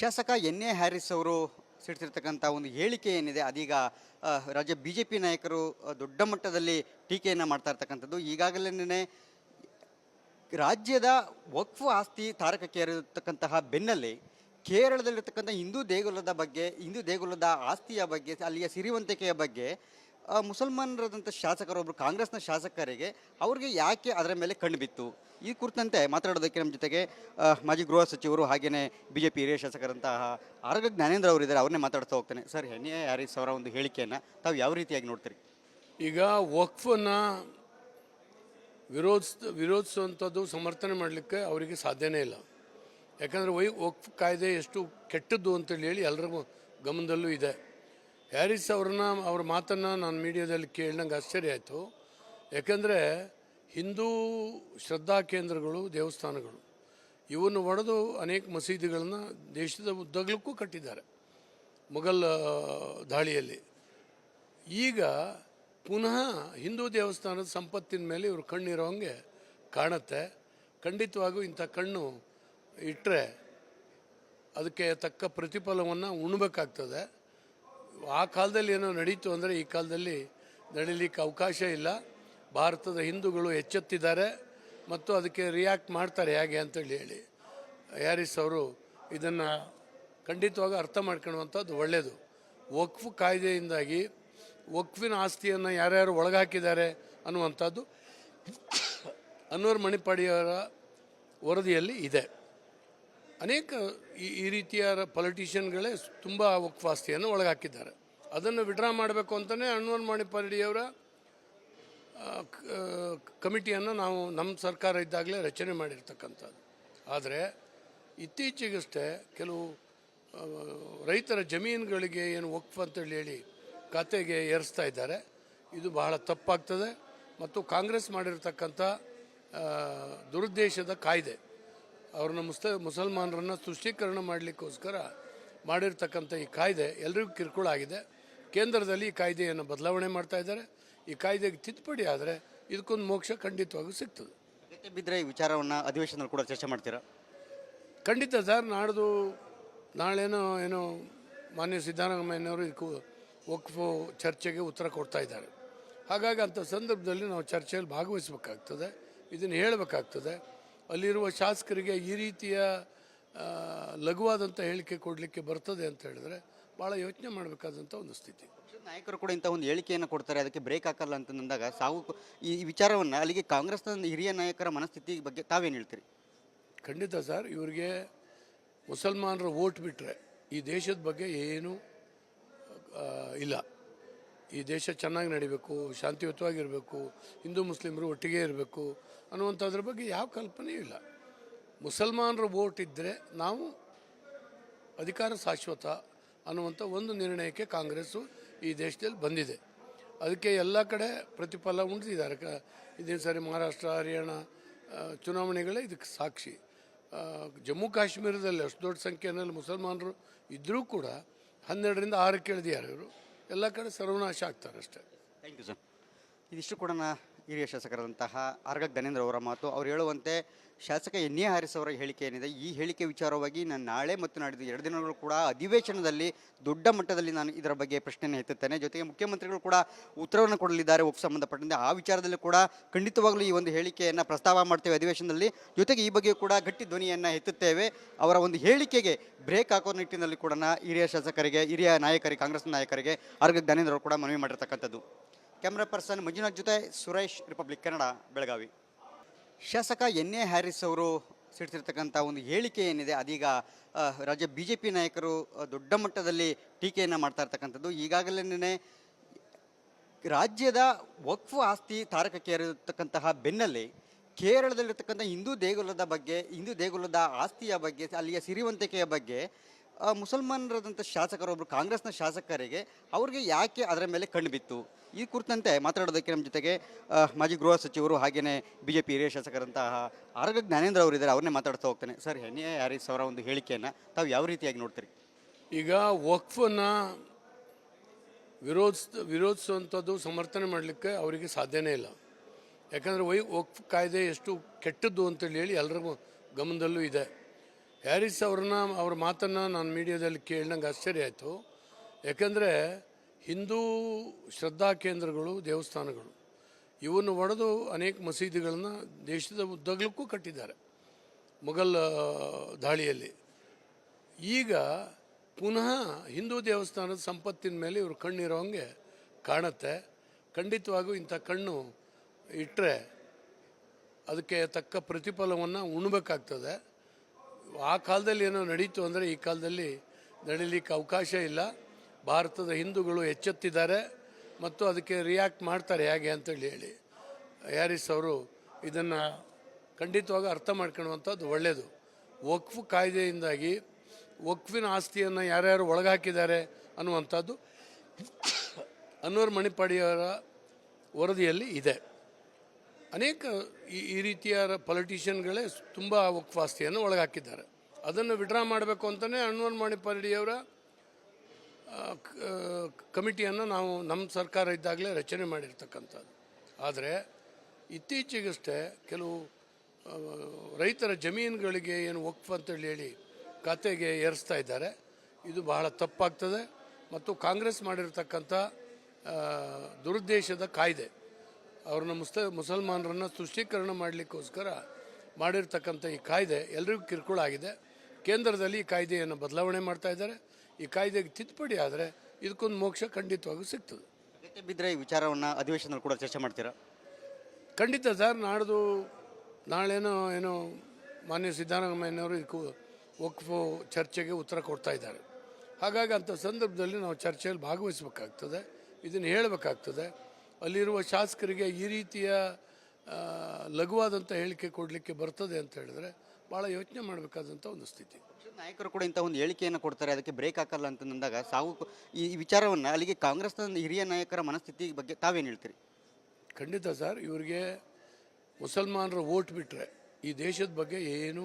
ಶಾಸಕ N A Harris ಅವರು ಸಿಡ್ತಿರ್ತಕ್ಕಂಥ ಒಂದು ಹೇಳಿಕೆ ಏನಿದೆ, ಅದೀಗ ರಾಜ್ಯ ಬಿ ಜೆ ಪಿ ನಾಯಕರು ದೊಡ್ಡ ಮಟ್ಟದಲ್ಲಿ ಟೀಕೆಯನ್ನು ಮಾಡ್ತಾ ಇರ್ತಕ್ಕಂಥದ್ದು. ಈಗಾಗಲೇ ರಾಜ್ಯದ ವಕ್ಫ್ ಆಸ್ತಿ ತಾರಕಕ್ಕೇರಿರ್ತಕ್ಕಂತಹ ಬೆನ್ನಲ್ಲೇ ಕೇರಳದಲ್ಲಿರ್ತಕ್ಕಂಥ ಹಿಂದೂ ದೇಗುಲದ ಬಗ್ಗೆ, ಹಿಂದೂ ದೇಗುಲದ ಆಸ್ತಿಯ ಬಗ್ಗೆ, ಅಲ್ಲಿಯ ಸಿರಿವಂತಿಕೆಯ ಬಗ್ಗೆ ಮುಸಲ್ಮಾನರಾದಂಥ ಶಾಸಕರೊಬ್ಬರು ಕಾಂಗ್ರೆಸ್ನ ಶಾಸಕರಿಗೆ ಅವ್ರಿಗೆ ಯಾಕೆ ಅದರ ಮೇಲೆ ಕಣ್ಣು ಬಿತ್ತು? ಈ ಕುರಿತಂತೆ ಮಾತಾಡೋದಕ್ಕೆ ನಮ್ಮ ಜೊತೆಗೆ ಮಾಜಿ ಗೃಹ ಸಚಿವರು ಹಾಗೆಯೇ ಬಿ ಜೆ ಪಿ ಹಿರಿಯ ಶಾಸಕರಂತಹ ಆರೋಗ್ಯ ಜ್ಞಾನೇಂದ್ರ ಅವರು ಇದ್ದಾರೆ, ಅವ್ರನ್ನೇ ಮಾತಾಡ್ತಾ ಹೋಗ್ತೇನೆ. ಸರ್ ಎ ಹ್ಯಾರಿಸ್ ಅವರ ಒಂದು ಹೇಳಿಕೆಯನ್ನು ತಾವು ಯಾವ ರೀತಿಯಾಗಿ ನೋಡ್ತೀರಿ? ಈಗ ವಕ್ಫನ್ನು ವಿರೋಧಿಸ್ ವಿರೋಧಿಸುವಂಥದ್ದು ಸಮರ್ಥನೆ ಮಾಡಲಿಕ್ಕೆ ಅವರಿಗೆ ಸಾಧ್ಯನೇ ಇಲ್ಲ. ಯಾಕಂದರೆ ವೈ, ವಕ್ಫ್ ಕಾಯ್ದೆ ಎಷ್ಟು ಕೆಟ್ಟದ್ದು ಅಂತೇಳಿ ಹೇಳಿ ಎಲ್ರಿಗೂ ಗಮನದಲ್ಲೂ ಇದೆ. ಹ್ಯಾರಿಸ್ ಅವ್ರನ್ನ, ಅವ್ರ ಮಾತನ್ನು ನಾನು ಮೀಡಿಯಾದಲ್ಲಿ ಕೇಳಿದಂಗೆ ಆಶ್ಚರ್ಯ ಆಯಿತು. ಯಾಕಂದರೆ ಹಿಂದೂ ಶ್ರದ್ಧಾ ಕೇಂದ್ರಗಳು, ದೇವಸ್ಥಾನಗಳು, ಇವನ್ನು ಒಡೆದು ಅನೇಕ ಮಸೀದಿಗಳನ್ನು ದೇಶದ ಉದ್ದಗಲಕ್ಕೂ ಕಟ್ಟಿದ್ದಾರೆ, ಮೊಘಲ್ ದಾಳಿಯಲ್ಲಿ. ಈಗ ಪುನಃ ಹಿಂದೂ ದೇವಸ್ಥಾನದ ಸಂಪತ್ತಿನ ಮೇಲೆ ಇವರು ಕಣ್ಣಿರೋ ಹಂಗೆ ಕಾಣುತ್ತೆ. ಖಂಡಿತವಾಗೂ ಇಂಥ ಕಣ್ಣು ಇಟ್ಟರೆ ಅದಕ್ಕೆ ತಕ್ಕ ಪ್ರತಿಫಲವನ್ನು ಉಣ್ಬೇಕಾಗ್ತದೆ. ಆ ಕಾಲದಲ್ಲಿ ಏನೋ ನಡೀತು ಅಂದರೆ ಈ ಕಾಲದಲ್ಲಿ ನಡೀಲಿಕ್ಕೆ ಅವಕಾಶ ಇಲ್ಲ. ಭಾರತದ ಹಿಂದೂಗಳು ಎಚ್ಚೆತ್ತಿದ್ದಾರೆ ಮತ್ತು ಅದಕ್ಕೆ ರಿಯಾಕ್ಟ್ ಮಾಡ್ತಾರೆ ಹೇಗೆ ಅಂತೇಳಿ ಹೇಳಿ. ಯಾರಿಸ್ ಅವರು ಇದನ್ನು ಖಂಡಿತವಾಗಿ ಅರ್ಥ ಮಾಡ್ಕೊಳ್ಳುವಂಥದ್ದು ಒಳ್ಳೆಯದು ವಕ್ಫ್ ಕಾಯ್ದೆಯಿಂದಾಗಿ ವಕ್ಫಿನ ಆಸ್ತಿಯನ್ನು ಯಾರ್ಯಾರು ಒಳಗಾಕಿದ್ದಾರೆ ಅನ್ನುವಂಥದ್ದು ಅನ್ವರ್ ಮಣಿಪಾಡಿಯವರ ವರದಿಯಲ್ಲಿ ಇದೆ. ಅನೇಕ ಈ ರೀತಿಯ ಪೊಲಿಟಿಷಿಯನ್ಗಳೇ ತುಂಬ ಉಕ್ವಾಸ್ತಿಯನ್ನು ಒಳಗಾಕಿದ್ದಾರೆ. ಅದನ್ನು ವಿಡ್ರಾ ಮಾಡಬೇಕು ಅಂತಲೇ ಅನ್ವರ್ ಮಣಿಪಾಡಿಯವರ ಕಮಿಟಿಯನ್ನು ನಾವು ನಮ್ಮ ಸರ್ಕಾರ ಇದ್ದಾಗಲೇ ರಚನೆ ಮಾಡಿರ್ತಕ್ಕಂಥದ್ದು. ಆದರೆ ಇತ್ತೀಚೆಗಷ್ಟೇ ಕೆಲವು ರೈತರ ಜಮೀನುಗಳಿಗೆ ಏನು ವಕ್ಫ್ ಅಂತೇಳಿ ಹೇಳಿ ಖಾತೆಗೆ ಏರಿಸ್ತಾ ಇದ್ದಾರೆ. ಇದು ಬಹಳ ತಪ್ಪಾಗ್ತದೆ. ಮತ್ತು ಕಾಂಗ್ರೆಸ್ ಮಾಡಿರ್ತಕ್ಕಂಥ ದುರುದ್ದೇಶದ ಕಾಯ್ದೆ ಅವ್ರನ್ನ ಮುಸ್ತ ಮುಸಲ್ಮಾನರನ್ನು ತುಷ್ಟೀಕರಣ ಮಾಡಲಿಕ್ಕೋಸ್ಕರ ಮಾಡಿರ್ತಕ್ಕಂಥ ಈ ಕಾಯ್ದೆ ಎಲ್ರಿಗೂ ಕಿರುಕುಳ ಆಗಿದೆ. ಕೇಂದ್ರದಲ್ಲಿ ಈ ಕಾಯ್ದೆಯನ್ನು ಬದಲಾವಣೆ ಮಾಡ್ತಾ ಇದ್ದಾರೆ. ಈ ಕಾಯ್ದೆಗೆ ತಿದ್ದುಪಡಿ ಆದರೆ ಇದಕ್ಕೊಂದು ಮೋಕ್ಷ ಖಂಡಿತವಾಗೂ ಸಿಗ್ತದೆ. ಬಿದ್ದರೆ ಈ ವಿಚಾರವನ್ನು ಅಧಿವೇಶನದಲ್ಲಿ ಕೂಡ ಚರ್ಚೆ ಮಾಡ್ತೀರಾ? ಖಂಡಿತ ಸರ್ ನಾಡ್ದು ನಾಳೆನೋ ಏನೋ ಮಾನ್ಯ ಸಿದ್ದರಾಮಯ್ಯನವರು ಇದಕ್ಕೂ ವಕ್ಫು ಚರ್ಚೆಗೆ ಉತ್ತರ ಕೊಡ್ತಾ ಇದ್ದಾರೆ. ಹಾಗಾಗಿ ಅಂಥ ಸಂದರ್ಭದಲ್ಲಿ ನಾವು ಚರ್ಚೆಯಲ್ಲಿ ಭಾಗವಹಿಸಬೇಕಾಗ್ತದೆ. ಇದನ್ನು ಹೇಳಬೇಕಾಗ್ತದೆ. ಅಲ್ಲಿರುವ ಶಾಸಕರಿಗೆ ಈ ರೀತಿಯ ಲಘುವಾದಂಥ ಹೇಳಿಕೆ ಕೊಡಲಿಕ್ಕೆ ಬರ್ತದೆ ಅಂತ ಹೇಳಿದ್ರೆ ಭಾಳ ಯೋಚನೆ ಮಾಡಬೇಕಾದಂಥ ಒಂದು ಸ್ಥಿತಿ. ನಾಯಕರು ಕೂಡ ಇಂಥ ಒಂದು ಹೇಳಿಕೆಯನ್ನು ಕೊಡ್ತಾರೆ ಅದಕ್ಕೆ ಬ್ರೇಕ್ ಹಾಕಲ್ಲ ಅಂತ ಅಂದಾಗ ಸಾವು ಈ ವಿಚಾರವನ್ನು ಅಲ್ಲಿಗೆ ಕಾಂಗ್ರೆಸ್ನ ಹಿರಿಯ ನಾಯಕರ ಮನಸ್ಥಿತಿ ಬಗ್ಗೆ ತಾವೇನು ಹೇಳ್ತೀರಿ? ಖಂಡಿತ ಸರ್ ಇವರಿಗೆ ಮುಸಲ್ಮಾನರು ಓಟ್ ಬಿಟ್ಟರೆ ಈ ದೇಶದ ಬಗ್ಗೆ ಏನೂ ಇಲ್ಲ. ಈ ದೇಶ ಚೆನ್ನಾಗಿ ನಡಿಬೇಕು, ಶಾಂತಿಯುತವಾಗಿರಬೇಕು, ಹಿಂದೂ ಮುಸ್ಲಿಮರು ಒಟ್ಟಿಗೆ ಇರಬೇಕು ಅನ್ನುವಂಥದ್ರ ಬಗ್ಗೆ ಯಾವ ಕಲ್ಪನೆಯೂ ಇಲ್ಲ. ಮುಸಲ್ಮಾನರು ವೋಟ್ ಇದ್ದರೆ ನಾವು ಅಧಿಕಾರ ಶಾಶ್ವತ ಅನ್ನುವಂಥ ಒಂದು ನಿರ್ಣಯಕ್ಕೆ ಕಾಂಗ್ರೆಸ್ಸು ಈ ದೇಶದಲ್ಲಿ ಬಂದಿದೆ. ಅದಕ್ಕೆ ಎಲ್ಲ ಕಡೆ ಪ್ರತಿಫಲ ಉಂಟಿದ್ದಾರೆ ಕ ಇದೇ ಸರಿ ಮಹಾರಾಷ್ಟ್ರ, ಹರಿಯಾಣ ಚುನಾವಣೆಗಳೇ ಇದಕ್ಕೆ ಸಾಕ್ಷಿ. ಜಮ್ಮು ಕಾಶ್ಮೀರದಲ್ಲಿ ಅಷ್ಟು ದೊಡ್ಡ ಸಂಖ್ಯೆಯಲ್ಲಿ ಮುಸಲ್ಮಾನರು ಇದ್ದರೂ ಕೂಡ ಹನ್ನೆರಡರಿಂದ ಆರು ಇಳಿದಿದ್ದಾರೆ ಇವರು. ಎಲ್ಲ ಕಡೆ ಸರ್ವನಾಶ ಆಗ್ತಾರೆ ಅಷ್ಟೇ. ಥ್ಯಾಂಕ್ ಯು ಸರ್ ಇದಿಷ್ಟು ಕೂಡ ಹಿರಿಯ ಶಾಸಕರಾದಂತಹ ಆರ್ಗ ಧನೇಂದ್ರ ಅವರ ಮಾತು. ಅವರು ಹೇಳುವಂತೆ ಶಾಸಕ ಎನ್ ಎ ಹಾರಿಸ್ ಅವರ ಹೇಳಿಕೆ ಏನಿದೆ, ಈ ಹೇಳಿಕೆ ವಿಚಾರವಾಗಿ ನಾನು ನಾಳೆ ಮತ್ತು ನಾಡಿದ್ದು ಎರಡು ದಿನಗಳು ಕೂಡ ಅಧಿವೇಶನದಲ್ಲಿ ದೊಡ್ಡ ಮಟ್ಟದಲ್ಲಿ ನಾನು ಇದರ ಬಗ್ಗೆ ಪ್ರಶ್ನೆಯನ್ನು ಎತ್ತುತ್ತೇನೆ. ಜೊತೆಗೆ ಮುಖ್ಯಮಂತ್ರಿಗಳು ಕೂಡ ಉತ್ತರವನ್ನು ಕೊಡಲಿದ್ದಾರೆ ಒಪ್ಪು ಸಂಬಂಧಪಟ್ಟಂತೆ. ಆ ವಿಚಾರದಲ್ಲಿ ಕೂಡ ಖಂಡಿತವಾಗಲೂ ಈ ಒಂದು ಹೇಳಿಕೆಯನ್ನು ಪ್ರಸ್ತಾವ ಮಾಡ್ತೇವೆ ಅಧಿವೇಶನದಲ್ಲಿ. ಜೊತೆಗೆ ಈ ಬಗ್ಗೆ ಕೂಡ ಗಟ್ಟಿ ಧ್ವನಿಯನ್ನು ಎತ್ತುತ್ತೇವೆ. ಅವರ ಒಂದು ಹೇಳಿಕೆಗೆ ಬ್ರೇಕ್ ಹಾಕೋ ನಿಟ್ಟಿನಲ್ಲಿ ಕೂಡ ಹಿರಿಯ ಶಾಸಕರಿಗೆ, ಹಿರಿಯ ನಾಯಕರಿಗೆ, ಕಾಂಗ್ರೆಸ್ ನಾಯಕರಿಗೆ, ಆರ್ಗ ಜ್ಞಾನೇಂದ್ರ ಕೂಡ ಮನವಿ ಮಾಡಿರ್ತಕ್ಕಂಥದ್ದು. ಕ್ಯಾಮ್ರಾ ಪರ್ಸನ್ ಮಂಜುನಾಥ್ ಜೊತೆ ಸುರೇಶ್, ರಿಪಬ್ಲಿಕ್ ಕನ್ನಡ, ಬೆಳಗಾವಿ. ಶಾಸಕ ಎನ್ ಎ ಹ್ಯಾರಿಸ್ ಅವರು ಸಿಡ್ತಿರ್ತಕ್ಕಂಥ ಒಂದು ಹೇಳಿಕೆ ಏನಿದೆ, ಅದೀಗ ರಾಜ್ಯ ಬಿ ಜೆ ಪಿ ನಾಯಕರು ದೊಡ್ಡ ಮಟ್ಟದಲ್ಲಿ ಟೀಕೆಯನ್ನು ಮಾಡ್ತಾ ಇರ್ತಕ್ಕಂಥದ್ದು. ಈಗಾಗಲೇ ರಾಜ್ಯದ ವಕ್ಫ್ ಆಸ್ತಿ ತಾರಕಕ್ಕೇರಿರ್ತಕ್ಕಂತಹ ಬೆನ್ನಲ್ಲೇ ಕೇರಳದಲ್ಲಿರ್ತಕ್ಕಂಥ ಹಿಂದೂ ದೇಗುಲದ ಬಗ್ಗೆ, ಹಿಂದೂ ದೇಗುಲದ ಆಸ್ತಿಯ ಬಗ್ಗೆ, ಅಲ್ಲಿಯ ಸಿರಿವಂತಿಕೆಯ ಬಗ್ಗೆ ಮುಸಲ್ಮಾನರಾದಂಥ ಶಾಸಕರೊಬ್ಬರು ಕಾಂಗ್ರೆಸ್ನ ಶಾಸಕರಿಗೆ ಅವ್ರಿಗೆ ಯಾಕೆ ಅದರ ಮೇಲೆ ಕಣ್ಣು ಬಿತ್ತು? ಈ ಕುರಿತಂತೆ ಮಾತಾಡೋದಕ್ಕೆ ನಮ್ಮ ಜೊತೆಗೆ ಮಾಜಿ ಗೃಹ ಸಚಿವರು ಹಾಗೆಯೇ ಬಿ ಜೆ ಪಿ ಹಿರಿಯ ಶಾಸಕರಂತಹ ಆರೋಗ್ಯ ಜ್ಞಾನೇಂದ್ರ ಅವರಿದ್ದಾರೆ ಅವ್ರನ್ನೇ ಮಾತಾಡ್ತಾ ಹೋಗ್ತಾನೆ. ಸರ್ ಎ ಹ್ಯಾರಿಸ್ ಅವರ ಒಂದು ಹೇಳಿಕೆಯನ್ನು ತಾವು ಯಾವ ರೀತಿಯಾಗಿ ನೋಡ್ತೀರಿ? ಈಗ ವಕ್ಫನ್ನು ವಿರೋಧಿಸ್, ವಿರೋಧಿಸುವಂಥದ್ದು ಸಮರ್ಥನೆ ಮಾಡಲಿಕ್ಕೆ ಅವರಿಗೆ ಸಾಧ್ಯನೇ ಇಲ್ಲ. ಯಾಕಂದರೆ ವೈ, ವಕ್ಫ್ ಕಾಯ್ದೆ ಎಷ್ಟು ಕೆಟ್ಟದ್ದು ಅಂತೇಳಿ ಹೇಳಿ ಎಲ್ರಿಗೂ ಗಮನದಲ್ಲೂ ಇದೆ. ಹ್ಯಾರಿಸ್ ಅವ್ರನ್ನ, ಅವ್ರ ಮಾತನ್ನು ನಾನು ಮೀಡಿಯಾದಲ್ಲಿ ಕೇಳಿದಂಗೆ ಆಶ್ಚರ್ಯ ಆಯಿತು. ಯಾಕಂದರೆ ಹಿಂದೂ ಶ್ರದ್ಧಾ ಕೇಂದ್ರಗಳು, ದೇವಸ್ಥಾನಗಳು, ಇವನ್ನು ಒಡೆದು ಅನೇಕ ಮಸೀದಿಗಳನ್ನು ದೇಶದ ಉದ್ದಗಲಕ್ಕೂ ಕಟ್ಟಿದ್ದಾರೆ, ಮೊಘಲ್ ದಾಳಿಯಲ್ಲಿ. ಈಗ ಪುನಃ ಹಿಂದೂ ದೇವಸ್ಥಾನದ ಸಂಪತ್ತಿನ ಮೇಲೆ ಇವರು ಕಣ್ಣಿರೋಂಗೆ ಕಾಣುತ್ತೆ. ಖಂಡಿತವಾಗೂ ಇಂಥ ಕಣ್ಣು ಇಟ್ಟರೆ ಅದಕ್ಕೆ ತಕ್ಕ ಪ್ರತಿಫಲವನ್ನು ಉಣ್ಬೇಕಾಗ್ತದೆ. ಆ ಕಾಲದಲ್ಲಿ ಏನೋ ನಡೀತು ಅಂದರೆ ಈ ಕಾಲದಲ್ಲಿ ನಡೀಲಿಕ್ಕೆ ಅವಕಾಶ ಇಲ್ಲ. ಭಾರತದ ಹಿಂದೂಗಳು ಎಚ್ಚೆತ್ತಿದ್ದಾರೆ ಮತ್ತು ಅದಕ್ಕೆ ರಿಯಾಕ್ಟ್ ಮಾಡ್ತಾರೆ ಹೇಗೆ ಅಂತೇಳಿ ಹೇಳಿ. ಯಾರಿಸ್ ಅವರು ಇದನ್ನು ಖಂಡಿತವಾಗಿ ಅರ್ಥ ಮಾಡ್ಕೊಳ್ಳುವಂಥದ್ದು ಒಳ್ಳೆಯದು ವಕ್ಫ್ ಕಾಯ್ದೆಯಿಂದಾಗಿ ವಕ್ಫಿನ ಆಸ್ತಿಯನ್ನು ಯಾರ್ಯಾರು ಒಳಗಾಕಿದ್ದಾರೆ ಅನ್ನುವಂಥದ್ದು ಅನ್ವರ್ ಮಣಿಪಾಡಿಯವರ ವರದಿಯಲ್ಲಿ ಇದೆ. ಅನೇಕ ಈ ರೀತಿಯ ಪೊಲಿಟಿಷಿಯನ್ಗಳೇ ತುಂಬ ವಕ್ಫಾಸ್ತಿಯನ್ನು ಒಳಗಾಕಿದ್ದಾರೆ. ಅದನ್ನು ವಿಡ್ರಾ ಮಾಡಬೇಕು ಅಂತಲೇ ಅನ್ವರ್ ಮಣಿಪಾಡಿಯವರ ಕಮಿಟಿಯನ್ನು ನಾವು ನಮ್ಮ ಸರ್ಕಾರ ಇದ್ದಾಗಲೇ ರಚನೆ ಮಾಡಿರ್ತಕ್ಕಂಥದ್ದು. ಆದರೆ ಇತ್ತೀಚೆಗಷ್ಟೇ ಕೆಲವು ರೈತರ ಜಮೀನುಗಳಿಗೆ ಏನು ವಕ್ಫ್ ಅಂತೇಳಿ ಹೇಳಿ ಖಾತೆಗೆ ಏರಿಸ್ತಾ ಇದ್ದಾರೆ. ಇದು ಬಹಳ ತಪ್ಪಾಗ್ತದೆ. ಮತ್ತು ಕಾಂಗ್ರೆಸ್ ಮಾಡಿರ್ತಕ್ಕಂಥ ದುರುದ್ದೇಶದ ಕಾಯ್ದೆ ಅವ್ರನ್ನ ಮುಸ್ತ ಮುಸಲ್ಮಾನರನ್ನು ತುಷ್ಟೀಕರಣ ಮಾಡಲಿಕ್ಕೋಸ್ಕರ ಮಾಡಿರ್ತಕ್ಕಂಥ ಈ ಕಾಯ್ದೆ ಎಲ್ರಿಗೂ ಕಿರುಕುಳ ಆಗಿದೆ. ಕೇಂದ್ರದಲ್ಲಿ ಈ ಕಾಯ್ದೆಯನ್ನು ಬದಲಾವಣೆ ಮಾಡ್ತಾ ಇದ್ದಾರೆ. ಈ ಕಾಯ್ದೆಗೆ ತಿದ್ದುಪಡಿ ಆದರೆ ಇದಕ್ಕೊಂದು ಮೋಕ್ಷ ಖಂಡಿತವಾಗೂ ಸಿಗ್ತದೆ. ಅಗತ್ಯ ಬಿದ್ದರೆ ಈ ವಿಚಾರವನ್ನು ಅಧಿವೇಶನದಲ್ಲಿ ಕೂಡ ಚರ್ಚೆ ಮಾಡ್ತೀರಾ? ಖಂಡಿತ ಸರ್ ನಾಡ್ದು ನಾಳೆನೋ ಏನೋ ಮಾನ್ಯ ಸಿದ್ದಾರಾಮಯ್ಯನವರು ಇದಕ್ಕೂ ವಕ್ಫು ಚರ್ಚೆಗೆ ಉತ್ತರ ಕೊಡ್ತಾ ಇದ್ದಾರೆ. ಹಾಗಾಗಿ ಅಂಥ ಸಂದರ್ಭದಲ್ಲಿ ನಾವು ಚರ್ಚೆಯಲ್ಲಿ ಭಾಗವಹಿಸಬೇಕಾಗ್ತದೆ. ಇದನ್ನು ಹೇಳಬೇಕಾಗ್ತದೆ. ಅಲ್ಲಿರುವ ಶಾಸಕರಿಗೆ ಈ ರೀತಿಯ ಲಘುವಾದಂಥ ಹೇಳಿಕೆ ಕೊಡಲಿಕ್ಕೆ ಬರ್ತದೆ ಅಂತ ಹೇಳಿದ್ರೆ ಭಾಳ ಯೋಚನೆ ಮಾಡಬೇಕಾದಂಥ ಒಂದು ಸ್ಥಿತಿ. ನಾಯಕರು ಕೂಡ ಇಂಥ ಒಂದು ಹೇಳಿಕೆಯನ್ನು ಕೊಡ್ತಾರೆ ಅದಕ್ಕೆ ಬ್ರೇಕ್ ಹಾಕಲ್ಲ ಅಂತ ಅಂದಾಗ ಸಾವು ಈ ವಿಚಾರವನ್ನು ಅಲ್ಲಿಗೆ ಕಾಂಗ್ರೆಸ್ನ ಹಿರಿಯ ನಾಯಕರ ಮನಸ್ಥಿತಿ ಬಗ್ಗೆ ತಾವೇನು ಹೇಳ್ತೀರಿ? ಖಂಡಿತ ಸರ್ ಇವರಿಗೆ ಮುಸಲ್ಮಾನರ ವೋಟ್ ಬಿಟ್ಟರೆ ಈ ದೇಶದ ಬಗ್ಗೆ ಏನೂ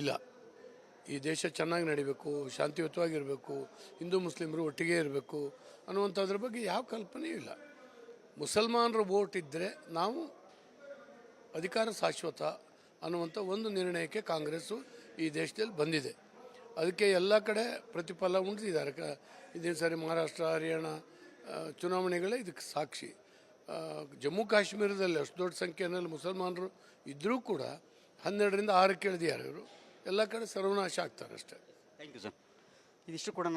ಇಲ್ಲ. ಈ ದೇಶ ಚೆನ್ನಾಗಿ ನಡಿಬೇಕು, ಶಾಂತಿಯುತವಾಗಿರಬೇಕು, ಹಿಂದೂ ಮುಸ್ಲಿಮರು ಒಟ್ಟಿಗೆ ಇರಬೇಕು ಅನ್ನುವಂಥದ್ರ ಬಗ್ಗೆ ಯಾವ ಕಲ್ಪನೆಯೂ ಇಲ್ಲ. ಮುಸಲ್ಮಾನರ ವೋಟ್ ಇದ್ದರೆ ನಾವು ಅಧಿಕಾರ ಶಾಶ್ವತ ಅನ್ನುವಂಥ ಒಂದು ನಿರ್ಣಯಕ್ಕೆ ಕಾಂಗ್ರೆಸ್ಸು ಈ ದೇಶದಲ್ಲಿ ಬಂದಿದೆ. ಅದಕ್ಕೆ ಎಲ್ಲ ಕಡೆ ಪ್ರತಿಫಲ ಉಂಟಿದ್ದಾರೆ ಕ, ಇದೇ ಸರಿ ಮಹಾರಾಷ್ಟ್ರ, ಹರಿಯಾಣ ಚುನಾವಣೆಗಳೇ ಇದಕ್ಕೆ ಸಾಕ್ಷಿ. ಜಮ್ಮು ಕಾಶ್ಮೀರದಲ್ಲಿ ಅಷ್ಟು ದೊಡ್ಡ ಸಂಖ್ಯೆಯಲ್ಲಿ ಮುಸಲ್ಮಾನರು ಇದ್ದರೂ ಕೂಡ ಹನ್ನೆರಡರಿಂದ ಆರಕ್ಕೆ ಇಳಿದಿದ್ದಾರೆ ಇವರು. ಎಲ್ಲ ಕಡೆ ಸರ್ವನಾಶ ಆಗ್ತಾರೆ ಅಷ್ಟೇ. ಥ್ಯಾಂಕ್ ಯು ಸರ್ ಇದಿಷ್ಟು ಕೂಡ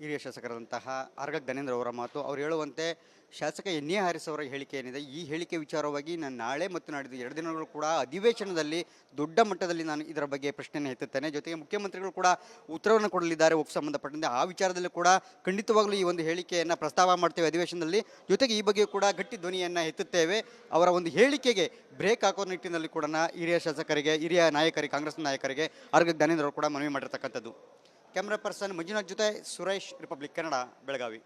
ಹಿರಿಯ ಶಾಸಕರಾದಂತಹ ಆರ್ಗ ಧನೇಂದ್ರ ಅವರ ಮಾತು. ಅವರು ಹೇಳುವಂತೆ ಶಾಸಕ ಎನ್ ಎ ಹಾರಿಸ್ ಅವರ ಹೇಳಿಕೆ ಏನಿದೆ, ಈ ಹೇಳಿಕೆ ವಿಚಾರವಾಗಿ ನಾನು ನಾಳೆ ಮತ್ತು ನಾಡಿದ್ದು ಎರಡು ದಿನಗಳು ಕೂಡ ಅಧಿವೇಶನದಲ್ಲಿ ದೊಡ್ಡ ಮಟ್ಟದಲ್ಲಿ ನಾನು ಇದರ ಬಗ್ಗೆ ಪ್ರಶ್ನೆಯನ್ನು ಎತ್ತುತ್ತೇನೆ. ಜೊತೆಗೆ ಮುಖ್ಯಮಂತ್ರಿಗಳು ಕೂಡ ಉತ್ತರವನ್ನು ಕೊಡಲಿದ್ದಾರೆ ಒಪ್ಪು ಸಂಬಂಧಪಟ್ಟಂತೆ. ಆ ವಿಚಾರದಲ್ಲಿ ಕೂಡ ಖಂಡಿತವಾಗಲೂ ಈ ಒಂದು ಹೇಳಿಕೆಯನ್ನು ಪ್ರಸ್ತಾವ ಮಾಡ್ತೇವೆ ಅಧಿವೇಶನದಲ್ಲಿ. ಜೊತೆಗೆ ಈ ಬಗ್ಗೆ ಕೂಡ ಗಟ್ಟಿ ಧ್ವನಿಯನ್ನು ಎತ್ತುತ್ತೇವೆ. ಅವರ ಒಂದು ಹೇಳಿಕೆಗೆ ಬ್ರೇಕ್ ಹಾಕೋ ನಿಟ್ಟಿನಲ್ಲಿ ಕೂಡ ಹಿರಿಯ ಶಾಸಕರಿಗೆ, ಹಿರಿಯ ನಾಯಕರಿಗೆ, ಕಾಂಗ್ರೆಸ್ ನಾಯಕರಿಗೆ ಅರ್ಗ ಧನೇಂದ್ರ ಅವರು ಕೂಡ ಮನವಿ ಮಾಡಿರ್ತಕ್ಕಂಥದ್ದು. ಕ್ಯಾಮ್ರಾ ಪರ್ಸನ್ ಮಂಜುನಾಥ್ ಜೊತೆ ಸುರೇಶ್ ರಿಪಬ್ಲಿಕ್ ಕನ್ನಡ ಬೆಳಗಾವಿ.